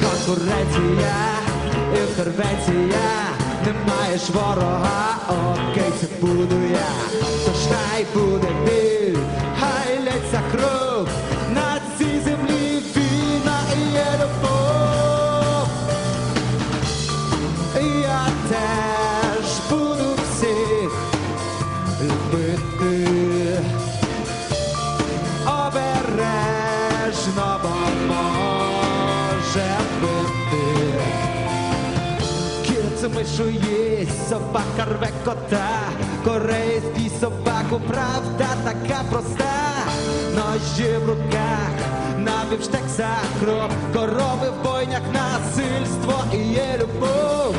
конкуренція, інтервенція, не маєш ворога, окей, це буду я. Тож хай буде біль, хай лється кров, на цій землі війна і є любов. Я теж буду всіх любити може бити. Кіт мишу їсть, собака рве кота, корейський собаку, правда така проста. Ножі в руках, на бівштексах кров, корови в бойнях, насильство і є любов,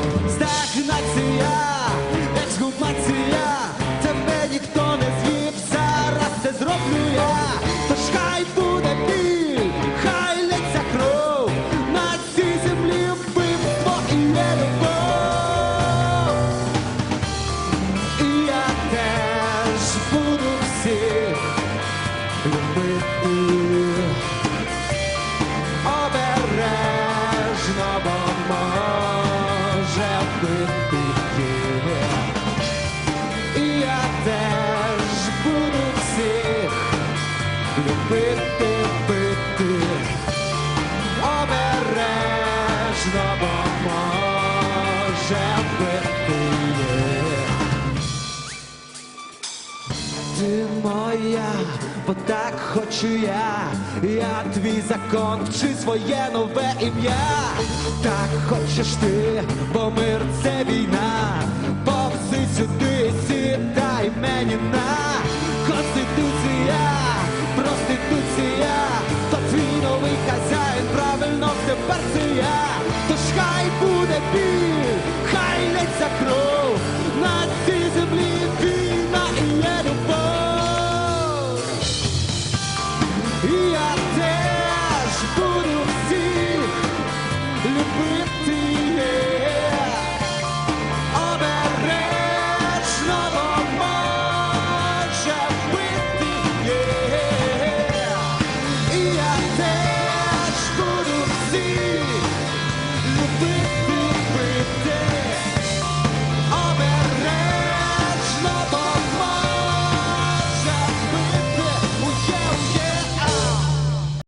пити, бо моя, бо так хочу я, я твій закон, вчи своє нове ім'я, так хочеш ти, бо мир це війна, повзи сюди, сідай мені на. E até